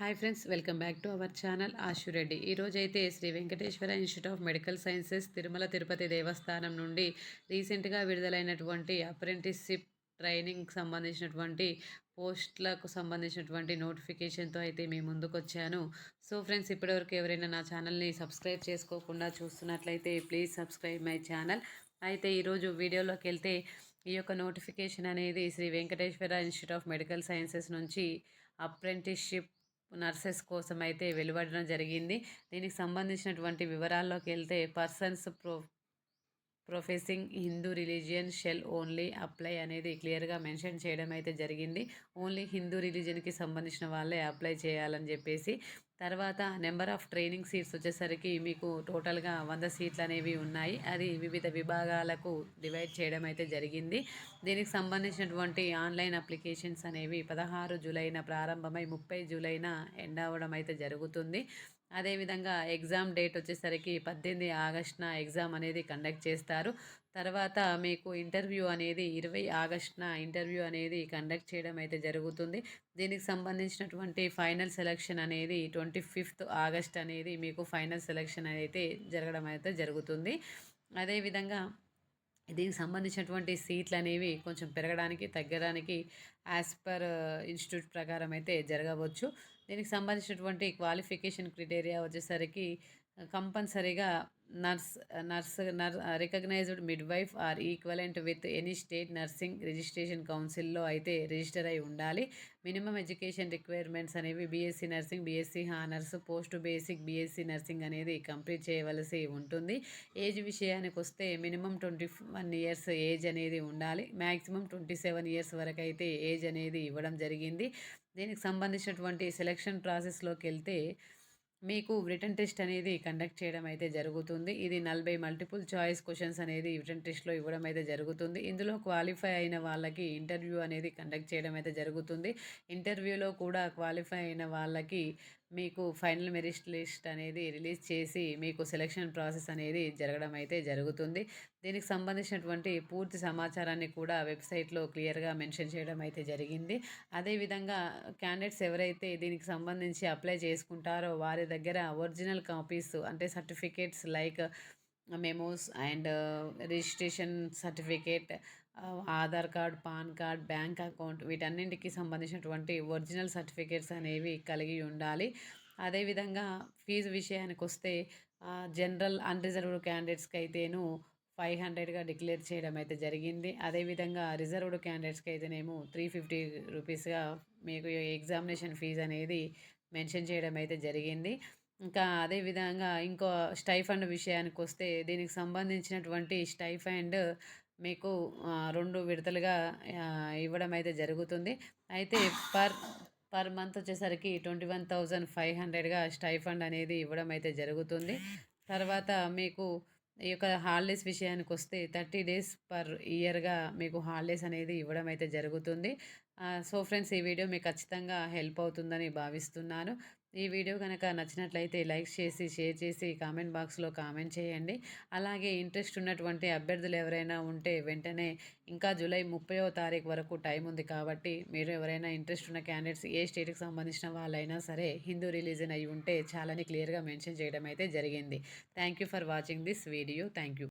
Hi friends welcome back to our channel Ashureddy ఈరోజు అయితే Sri Venkateswara institute of medical sciences Tirumala Tirupati Devasthanam నుండి రీసెంట్గా విడుదలైనటువంటి apprenticeship training సంబంధించినటువంటి పోస్ట్లకు సంబంధించినటువంటి నోటిఫికేషన్తో అయితే మేము ముందుకు వచ్చాను సో ఫ్రెండ్స్ ఇప్పటివరకు ఎవరైనా నా ఛానల్ని సబ్స్క్రైబ్ చేసుకోకుండా చూస్తున్నట్లయితే ప్లీజ్ సబ్స్క్రైబ్ మై ఛానల్. అయితే ఈరోజు వీడియోలోకి వెళ్తే ఈ యొక్క నోటిఫికేషన్ అనేది Sri Venkateswara institute of medical sciences నుంచి అప్రెంటిస్షిప్ నర్సెస్ కోసం అయితే వెలువడడం జరిగింది. దీనికి సంబంధించినటువంటి వివరాల్లోకి వెళ్తే persons pro professing Hindu religion shall only apply అనేది క్లియర్గా మెన్షన్ చేయడం అయితే జరిగింది. ఓన్లీ హిందూ రిలీజియన్కి సంబంధించిన వాళ్ళే అప్లై చేయాలని చెప్పేసి. తర్వాత నెంబర్ ఆఫ్ ట్రైనింగ్ సీట్స్ వచ్చేసరికి మీకు టోటల్గా వంద సీట్లు అనేవి ఉన్నాయి. అది వివిధ విభాగాలకు డివైడ్ చేయడం అయితే జరిగింది. దీనికి సంబంధించినటువంటి ఆన్లైన్ అప్లికేషన్స్ అనేవి పదహారు జూలైన ప్రారంభమై ముప్పై జూలైన ఎండ్ అవ్వడం అయితే జరుగుతుంది. అదేవిధంగా ఎగ్జామ్ డేట్ వచ్చేసరికి పద్దెనిమిది ఆగస్టున ఎగ్జామ్ అనేది కండక్ట్ చేస్తారు. తర్వాత మీకు ఇంటర్వ్యూ అనేది ఇరవై ఆగస్టున ఇంటర్వ్యూ అనేది కండక్ట్ చేయడం అయితే జరుగుతుంది. దీనికి సంబంధించినటువంటి ఫైనల్ సెలక్షన్ అనేది ట్వంటీ ఫిఫ్త్ ఆగస్ట్ అనేది మీకు ఫైనల్ సెలక్షన్ అయితే జరగడం అయితే జరుగుతుంది. అదేవిధంగా దీనికి సంబంధించినటువంటి సీట్లు అనేవి కొంచెం పెరగడానికి తగ్గడానికి యాజ్ పర్ ఇన్స్టిట్యూట్ ప్రకారం అయితే జరగవచ్చు. దీనికి సంబంధించినటువంటి క్వాలిఫికేషన్ క్రిటేరియా వచ్చేసరికి కంపల్సరీగా nurse nurse నర్ recognised midwife or equivalent with any state nursing registration కౌన్సిల్లో అయితే రిజిస్టర్ అయి ఉండాలి. మినిమం ఎడ్యుకేషన్ రిక్వైర్మెంట్స్ అనేవి BSc nursing BSc honours post basic BSc nursing అనేది కంప్లీట్ చేయవలసి ఉంటుంది. ఏజ్ విషయానికి వస్తే minimum twenty one years age అనేది ఉండాలి. మ్యాక్సిమం ట్వంటీ సెవెన్ ఇయర్స్ వరకు అయితే ఏజ్ అనేది ఇవ్వడం జరిగింది. దీనికి సంబంధించినటువంటి సెలక్షన్ ప్రాసెస్లోకి వెళ్తే మీకు రిటర్న్ టెస్ట్ అనేది కండక్ట్ చేయడం అయితే జరుగుతుంది. ఇది నలభై మల్టిపుల్ చాయిస్ క్వశ్చన్స్ అనేది రిటర్న్ టెస్ట్లో ఇవ్వడం అయితే జరుగుతుంది. ఇందులో క్వాలిఫై అయిన వాళ్ళకి ఇంటర్వ్యూ అనేది కండక్ట్ చేయడం అయితే జరుగుతుంది. ఇంటర్వ్యూలో కూడా క్వాలిఫై అయిన వాళ్ళకి మీకు ఫైనల్ మెరిట్ లిస్ట్ అనేది రిలీజ్ చేసి మీకు సెలక్షన్ ప్రాసెస్ అనేది జరగడం అయితే జరుగుతుంది. దీనికి సంబంధించినటువంటి పూర్తి సమాచారాన్ని కూడా వెబ్సైట్లో క్లియర్గా మెన్షన్ చేయడం అయితే జరిగింది. అదేవిధంగా క్యాండిడేట్స్ ఎవరైతే దీనికి సంబంధించి అప్లై చేసుకుంటారో వారి దగ్గర ఒరిజినల్ కాపీస్ అంటే certificates like memos and registration certificate Aadhaar card PAN card bank account వీటన్నింటికి సంబంధించినటువంటి ఒరిజినల్ సర్టిఫికేట్స్ అనేవి కలిగి ఉండాలి. అదేవిధంగా ఫీజు విషయానికి వస్తే జనరల్ అన్రిజర్వ్డ్ క్యాండిడేట్స్కి అయితేను ఫైవ్ హండ్రెడ్గా డిక్లేర్ చేయడం అయితే జరిగింది. అదేవిధంగా రిజర్వ్డ్ క్యాండిడేట్స్కి అయితేనేమో త్రీ ఫిఫ్టీ రూపీస్గా మీకు ఎగ్జామినేషన్ ఫీజు అనేది మెన్షన్ చేయడం అయితే జరిగింది. ఇంకా అదేవిధంగా ఇంకో స్టైఫండ్ విషయానికి వస్తే దీనికి సంబంధించినటువంటి స్టైఫండ్ మీకు రెండు విడతలుగా ఇవ్వడం అయితే జరుగుతుంది. అయితే పర్ పర్ మంత్ వచ్చేసరికి ట్వంటీ వన్ థౌజండ్ ఫైవ్ హండ్రెడ్గా స్టైఫండ్ అనేది ఇవ్వడం అయితే జరుగుతుంది. తర్వాత మీకు ఈ యొక్క హాలిడేస్ విషయానికి వస్తే థర్టీ డేస్ పర్ ఇయర్గా మీకు హాలిడేస్ అనేది ఇవ్వడం అయితే జరుగుతుంది. సో ఫ్రెండ్స్ ఈ వీడియో మీకు ఖచ్చితంగా హెల్ప్ అవుతుందని భావిస్తున్నాను. ఈ వీడియో కనుక నచ్చినట్లయితే లైక్ చేసి షేర్ చేసి కామెంట్ బాక్స్లో కామెంట్ చేయండి. అలాగే ఇంట్రెస్ట్ ఉన్నటువంటి అభ్యర్థులు ఎవరైనా ఉంటే వెంటనే ఇంకా జూలై ముప్పైవ తారీఖు వరకు టైం ఉంది కాబట్టి మీరు ఎవరైనా ఇంట్రెస్ట్ ఉన్న క్యాండిడేట్స్ ఏ స్టేట్కి సంబంధించిన వాళ్ళైనా సరే హిందూ రిలీజన్ అయి ఉంటే చాలాని క్లియర్గా మెన్షన్ చేయడం అయితే జరిగింది. Thank you for watching this video. Thank you